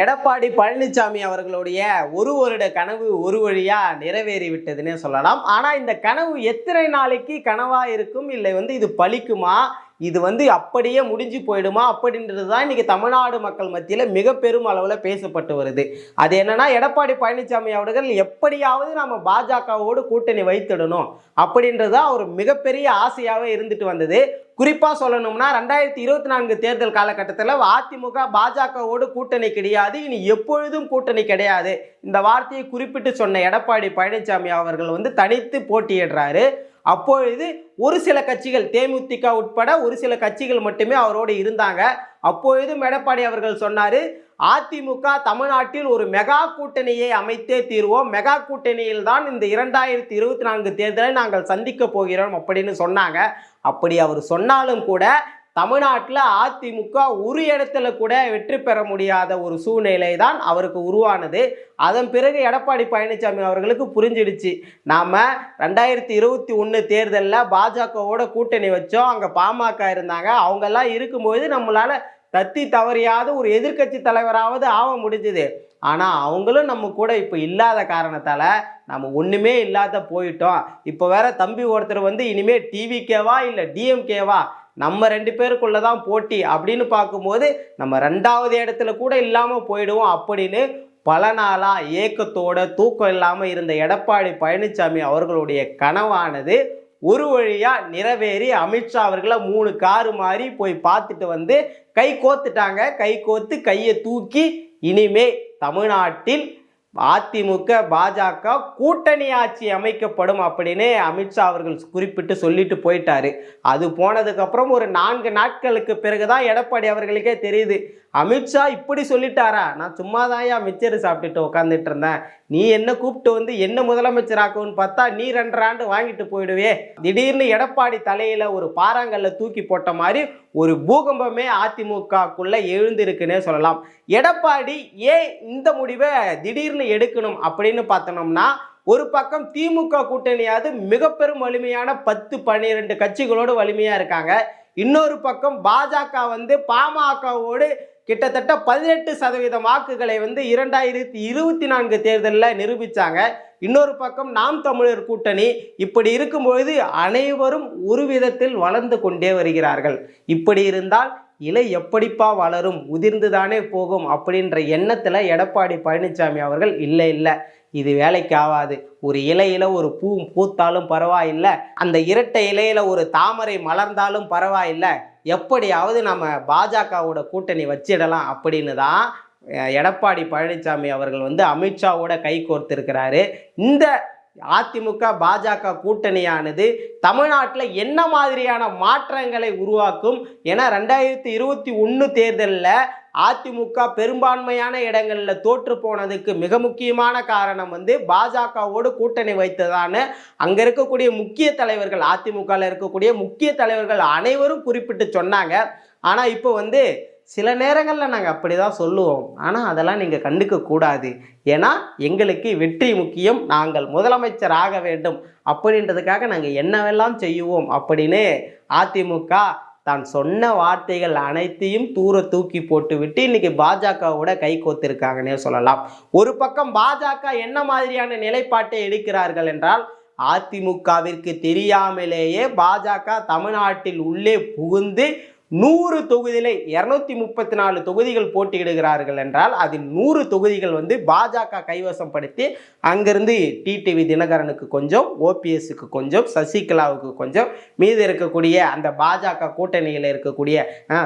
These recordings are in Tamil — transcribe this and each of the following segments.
எடப்பாடி பழனிசாமி அவர்களுடைய ஒரு வருட கனவு ஒரு வழியா நிறைவேறி விட்டதுன்னே சொல்லலாம். ஆனா இந்த கனவு எத்தனை நாளைக்கு கனவா இருக்கும் இல்லை வந்து இது பழிக்குமா இது வந்து அப்படியே முடிஞ்சு போயிடுமா? அப்படின்றது தான் இன்றைக்கி தமிழ்நாடு மக்கள் மத்தியில் மிக பெரும் அளவில் பேசப்பட்டு வருது. அது என்னென்னா எடப்பாடி பழனிசாமி அவர்கள் எப்படியாவது நம்ம பாஜகவோடு கூட்டணி வைத்திடணும் அப்படின்றது தான் மிகப்பெரிய ஆசையாகவே இருந்துட்டு வந்தது. குறிப்பாக சொல்லணும்னா ரெண்டாயிரத்தி இருபத்தி நான்கு தேர்தல் காலகட்டத்தில் அதிமுக பாஜகவோடு கூட்டணி கிடையாது. இனி எப்பொழுதும் கூட்டணி கிடையாது. இந்த வார்த்தையை குறிப்பிட்டு சொன்ன எடப்பாடி பழனிசாமி அவர்கள் வந்து தனித்து போட்டியிடுறாரு. அப்பொழுது ஒரு சில கட்சிகள் தேமுதிக உட்பட ஒரு சில கட்சிகள் மட்டுமே அவரோடு இருந்தாங்க. அப்பொழுதும் எடப்பாடி அவர்கள் சொன்னார் அதிமுக தமிழ்நாட்டில் ஒரு மெகா கூட்டணியை அமைத்தே தீர்வோம். மெகா கூட்டணியில் தான் இந்த இரண்டாயிரத்தி இருபத்தி நான்கு தேர்தலை நாங்கள் சந்திக்க போகிறோம் அப்படின்னு சொன்னாங்க. அப்படி அவர் சொன்னாலும் கூட தமிழ்நாட்டில் அதிமுக ஒரு இடத்துல கூட வெற்றி பெற முடியாத ஒரு சூழ்நிலை தான் அவருக்கு உருவானது. அதன் பிறகு எடப்பாடி பழனிசாமி அவர்களுக்கு புரிஞ்சிடுச்சு. நாம் ரெண்டாயிரத்தி இருபத்தி ஒன்று தேர்தலில் பாஜகவோட கூட்டணி வச்சோம். அங்கே பாமக இருந்தாங்க. அவங்கெல்லாம் இருக்கும்போது நம்மளால் தத்தி தவறியாத ஒரு எதிர்க்கட்சி தலைவராவது ஆக முடிஞ்சுது. ஆனால் அவங்களும் நம்ம கூட இப்போ இல்லாத காரணத்தால் நம்ம ஒன்றுமே இல்லாத போயிட்டோம். இப்போ வேற தம்பி ஒருத்தர் வந்து இனிமேல் டிவிகேவா இல்லை டிஎம்கேவா நம்ம ரெண்டு பேருக்குள்ள தான் போட்டி அப்படின்னு பார்க்கும்போது நம்ம ரெண்டாவது இடத்துல கூட இல்லாமல் போயிடுவோம் அப்படின்னு பல நாளாக ஏக்கத்தோட தூக்கம் இல்லாமல் இருந்த எடப்பாடி பழனிசாமி அவர்களுடைய கனவானது ஒரு வழியாக நிறைவேறி அமித்ஷா அவர்களை மூணு காரு மாதிரி போய் பார்த்துட்டு வந்து கை கோத்துட்டாங்க. கை கோத்து கையை தூக்கி இனிமே தமிழ்நாட்டில் அதிமுக பாஜக கூட்டணி ஆட்சி அமைக்கப்படும் அப்படின்னு அமித்ஷா அவர்கள் குறிப்பிட்டு சொல்லிட்டு போயிட்டாரு. அது போனதுக்கப்புறம் ஒரு நான்கு நாட்களுக்கு பிறகுதான் எடப்பாடி அவர்களுக்கே தெரியுது. அமித்ஷா இப்படி சொல்லிட்டாரா? நான் சும்மா தான்யா மிச்சர் சாப்பிட்டுட்டு உட்காந்துட்டு இருந்தேன் நீ என்ன கூப்பிட்டு வந்து என்ன முதலமைச்சர் ஆக்குன்னு பார்த்தா நீ ரெண்டரை ஆண்டு வாங்கிட்டு போயிடுவே. திடீர்னு எடப்பாடி தலையில ஒரு பாறாங்கல்ல தூக்கி போட்ட மாதிரி ஒரு பூகம்பமே அதிமுகக்குள்ள எழுந்திருக்குன்னே சொல்லலாம். எடப்பாடி ஏன் இந்த முடிவை திடீர்னு எடுக்கணும் அப்படின்னு பார்த்தோம்னா ஒரு பக்கம் திமுக கூட்டணியாவது மிக பெரும் வலிமையான பத்து பன்னிரெண்டு கட்சிகளோடு வலிமையாக இருக்காங்க. இன்னொரு பக்கம் பாஜக வந்து பாமகவோடு கிட்டத்தட்ட பதினெட்டு சதவீதம் வாக்குகளை வந்து இரண்டாயிரத்தி இருபத்தி நான்கு தேர்தலில் நிரூபித்தாங்க இன்னொரு பக்கம் நாம் தமிழர் கூட்டணி இப்படி இருக்கும்பொழுது அனைவரும் ஒரு விதத்தில் வளர்ந்து கொண்டே வருகிறார்கள். இப்படி இருந்தால் இலை எப்படிப்பா வளரும்? உதிர்ந்து தானே போகும் அப்படின்ற எண்ணத்தில் எடப்பாடி பழனிசாமி அவர்கள் இல்லை இல்லை. இது வேலைக்கு ஆகாது. ஒரு இலையில ஒரு பூ பூத்தாலும் பரவாயில்லை. அந்த இரட்டை இலையில ஒரு தாமரை மலர்ந்தாலும் பரவாயில்லை. எப்படியாவது நம்ம பாஜகவோட கூட்டணி வச்சிடலாம் அப்படின்னு தான் எடப்பாடி பழனிசாமி அவர்கள் வந்து அமித்ஷாவோட கை கோர்த்திருக்கிறாரு. இந்த அதிமுக பாஜக கூட்டணியானது தமிழ்நாட்டில் என்ன மாதிரியான மாற்றங்களை உருவாக்கும் ஏன்னா ரெண்டாயிரத்தி இருபத்தி ஒன்று தேர்தலில் அதிமுக பெரும்பான்மையான இடங்களில் தோற்று போனதுக்கு மிக முக்கியமான காரணம் வந்து பாஜகவோடு கூட்டணி வைத்ததான அங்கே இருக்கக்கூடிய முக்கிய தலைவர்கள் அதிமுகவில் இருக்கக்கூடிய முக்கிய தலைவர்கள் அனைவரும் குறிப்பிட்டு சொன்னாங்க. ஆனால் இப்போ வந்து சில நேரங்களில் நாங்கள் அப்படி தான் சொல்லுவோம். ஆனால் அதெல்லாம் நீங்கள் கண்டுக்க கூடாது. ஏன்னா எங்களுக்கு வெற்றி முக்கியம். நாங்கள் முதலமைச்சர் ஆக வேண்டும். அப்படின்றதுக்காக நாங்கள் என்னவெல்லாம் செய்வோம் அப்படின்னு அதிமுக தான் சொன்ன வார்த்தைகள் அனைத்தையும் தூர தூக்கி போட்டுவிட்டு இன்னைக்கு பாஜகவோட கை கோத்திருக்காங்கன்னே சொல்லலாம். ஒரு பக்கம் பாஜக என்ன மாதிரியான நிலைப்பாட்டை எடுக்கிறார்கள் என்றால் அதிமுகவிற்கு தெரியாமலேயே பாஜக தமிழ்நாட்டில் உள்ளே புகுந்து நூறு தொகுதியில் இரநூத்தி முப்பத்தி நாலு தொகுதிகள் போட்டியிடுகிறார்கள் என்றால் அதில் நூறு தொகுதிகள் வந்து பாஜக கைவசம் படுத்தி அங்கிருந்து டிடிவி தினகரனுக்கு கொஞ்சம் ஓபிஎஸ்க்கு கொஞ்சம் சசிகலாவுக்கு கொஞ்சம் மீது இருக்கக்கூடிய அந்த பாஜக கூட்டணியில் இருக்கக்கூடிய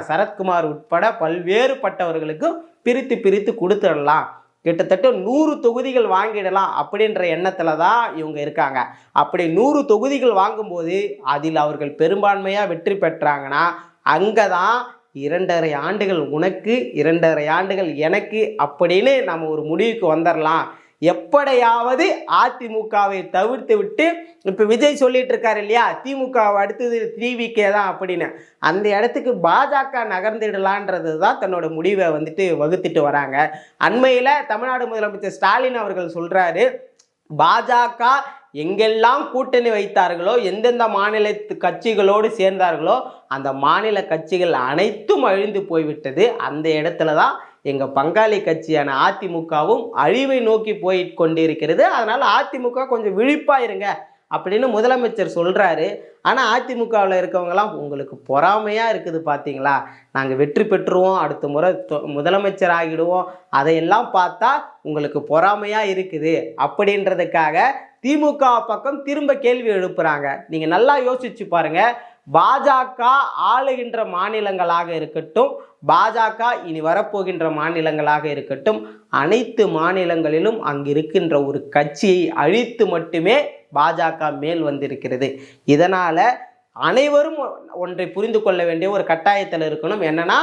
சரத்குமார் உட்பட பல்வேறுபட்டவர்களுக்கு பிரித்து பிரித்து கொடுத்துடலாம். கிட்டத்தட்ட நூறு தொகுதிகள் வாங்கிடலாம் அப்படின்ற எண்ணத்தில் தான் இவங்க இருக்காங்க. அப்படி நூறு தொகுதிகள் வாங்கும்போது அதில் அவர்கள் பெரும்பான்மையாக வெற்றி பெற்றாங்கன்னா அங்கே தான் இரண்டரை ஆண்டுகள் உனக்கு இரண்டரை ஆண்டுகள் எனக்கு அப்படின்னு நம்ம ஒரு முடிவுக்கு வந்துடலாம் எப்படியாவது அதிமுகவை தவிர்த்து விட்டு இப்போ விஜய் சொல்லிட்டு இருக்காரு இல்லையா திமுகவை அடுத்தது டிவிகே தான் அப்படின்னு. அந்த இடத்துக்கு பாஜக நகர்ந்துடலான்றது தான் தன்னோட முடிவை வந்துட்டு வகுத்துட்டு வராங்க. அண்மையில் தமிழ்நாடு முதலமைச்சர் ஸ்டாலின் அவர்கள் சொல்கிறாரு பாஜக எங்கெல்லாம் கூட்டணி வைத்தார்களோ எந்தெந்த மாநில கட்சிகளோடு சேர்ந்தார்களோ அந்த மாநில கட்சிகள் அனைத்தும் அழிந்து போய்விட்டது. அந்த இடத்துல தான் எங்கள் பங்காளி கட்சியான அதிமுகவும் அழிவை நோக்கி போய் கொண்டிருக்கிறது. அதனால் அதிமுக கொஞ்சம் விழிப்பாக இருங்க அப்படின்னு முதலமைச்சர் சொல்கிறாரு ஆனால் அதிமுகவில் இருக்கவங்கலாம் உங்களுக்கு பொறாமையாக இருக்குது பார்த்தீங்களா நாங்கள் வெற்றி பெற்றுருவோம் அடுத்த முறை தொ- முதலமைச்சர் ஆகிடுவோம். அதையெல்லாம் பார்த்தா உங்களுக்கு பொறாமையாக இருக்குது. அப்படின்றதுக்காக திமுக பக்கம் திரும்ப கேள்வி எழுப்புறாங்க. நீங்கள் நல்லா யோசிச்சு பாருங்க. பாஜக ஆளுகின்ற மாநிலங்களாக இருக்கட்டும் பாஜக இனி வரப்போகின்ற மாநிலங்களாக இருக்கட்டும் அனைத்து மாநிலங்களிலும் அங்கு இருக்கின்ற ஒரு கட்சியை அழித்து மட்டுமே பாஜக மேல் வந்திருக்கிறது. இதனால அனைவரும் ஒன்றை புரிந்து கொள்ள வேண்டிய ஒரு கட்டாயத்தில் இருக்கணும். என்னன்னா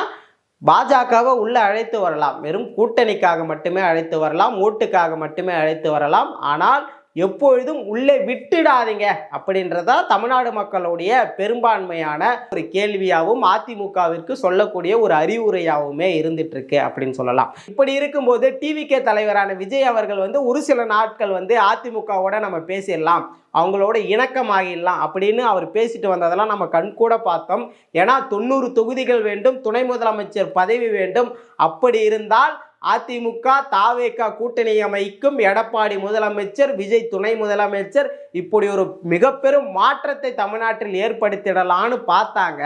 பாஜகவை உள்ள அழைத்து வரலாம். வெறும் கூட்டணிக்காக மட்டுமே அழைத்து வரலாம் ஓட்டுக்காக மட்டுமே அழைத்து வரலாம். ஆனால் எப்பொழுதும் உள்ளே விட்டுடாதீங்க அப்படின்றதா தமிழ்நாடு மக்களுடைய பெரும்பான்மையான ஒரு கேள்வியாகவும் அதிமுகவிற்கு சொல்லக்கூடிய ஒரு அறிவுரையாகவுமே இருந்துட்டு இருக்கு அப்படின்னு சொல்லலாம். இப்படி இருக்கும்போது டிவிகே தலைவரான விஜய் அவர்கள் வந்து ஒரு சில நாட்கள் வந்து அதிமுகவோட நம்ம பேசிடலாம் அவங்களோட இணக்கமாகிடலாம் அப்படின்னு அவர் பேசிட்டு வந்ததெல்லாம் நம்ம கண்கூட பார்த்தோம். ஏன்னா தொண்ணூறு தொகுதிகள் வேண்டும் துணை முதலமைச்சர் பதவி வேண்டும். அப்படி இருந்தால் அதிமுக தாவேக கூட்டணி அமைக்கும் எடப்பாடி முதலமைச்சர் விஜய் துணை முதலமைச்சர் இப்படி ஒரு மிக பெரும் மாற்றத்தை தமிழ்நாட்டில் ஏற்படுத்திடலான்னு பார்த்தாங்க.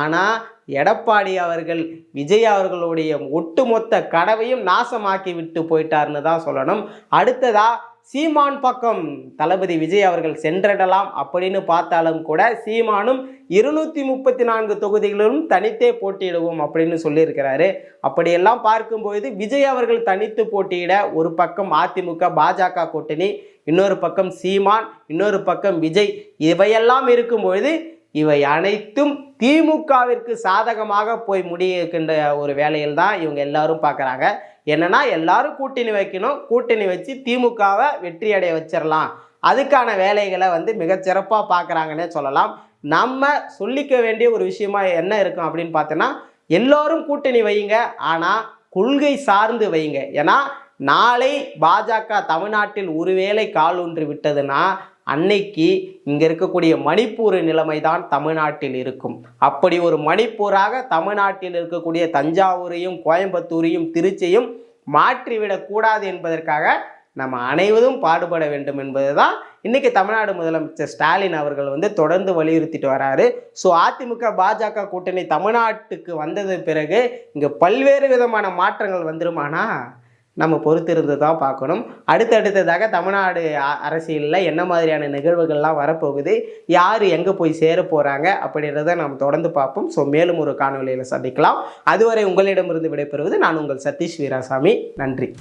ஆனால் எடப்பாடி அவர்கள் விஜய் அவர்களுடைய ஒட்டுமொத்த கடவையும் நாசமாக்கி விட்டு போயிட்டாருன்னு தான் சொல்லணும். அடுத்ததாக சீமான் பக்கம் தளபதி விஜய் அவர்கள் சென்றிடலாம் அப்படின்னு பார்த்தாலும் கூட சீமானும் இருநூத்தி முப்பத்தி நான்கு தொகுதிகளிலும் தனித்தே போட்டியிடுவோம் அப்படின்னு சொல்லியிருக்கிறாரு. அப்படியெல்லாம் பார்க்கும்போது விஜய் அவர்கள் தனித்து போட்டியிட ஒரு பக்கம் அதிமுக பாஜக கூட்டணி இன்னொரு பக்கம் சீமான் இன்னொரு பக்கம் விஜய் இவையெல்லாம் இருக்கும்பொழுது இவை அனைத்தும் திமுகவிற்கு சாதகமாக போய் முடியிருக்கின்ற ஒரு வேலையில் தான் இவங்க எல்லாரும் பார்க்குறாங்க. என்னன்னா எல்லாரும் கூட்டணி வைக்கணும். கூட்டணி வச்சு திமுகவை வெற்றி அடைய வச்சிடலாம் அதுக்கான வேலைகளை வந்து மிகச்சிறப்பாக பார்க்குறாங்கன்னே சொல்லலாம். நம்ம சொல்லிக்க வேண்டிய ஒரு விஷயமா என்ன இருக்கும் அப்படின்னு பார்த்தோன்னா எல்லோரும் கூட்டணி வையுங்க. ஆனால் கொள்கை சார்ந்து வையுங்க. ஏன்னா நாளை பாஜக தமிழ்நாட்டில் ஒருவேளை கால் ஊன்றி விட்டதுன்னா அன்னைக்கு இங்கே இருக்கக்கூடிய மணிப்பூர் நிலைமை தான் தமிழ்நாட்டில் இருக்கும். அப்படி ஒரு மணிப்பூராக தமிழ்நாட்டில் இருக்கக்கூடிய தஞ்சாவூரையும் கோயம்புத்தூரையும் திருச்சியும் மாற்றிவிடக்கூடாது என்பதற்காக நம்ம அனைவரும் பாடுபட வேண்டும் என்பது தான் இன்னைக்கு தமிழ்நாடு முதலமைச்சர் ஸ்டாலின் அவர்கள் வந்து தொடர்ந்து வலியுறுத்திட்டு வராரு. ஸோ அதிமுக பாஜக கூட்டணி தமிழ்நாட்டுக்கு வந்தது பிறகு இங்கே பல்வேறு விதமான மாற்றங்கள் வந்துருமானா நம்ம பொறுத்திருந்து தான் பார்க்கணும். அடுத்தடுத்ததாக தமிழ்நாடு அ- அரசியலில் என்ன மாதிரியான நிகழ்வுகள்லாம் வரப்போகுது? யார் எங்கே போய் சேர போகிறாங்க அப்படின்றத நாம் தொடர்ந்து பார்ப்போம். ஸோ மேலும் ஒரு காணொலியில் சந்திக்கலாம். அதுவரை உங்களிடமிருந்து விடைபெறுவது நான் உங்கள் சதீஷ் வீராசாமி. நன்றி.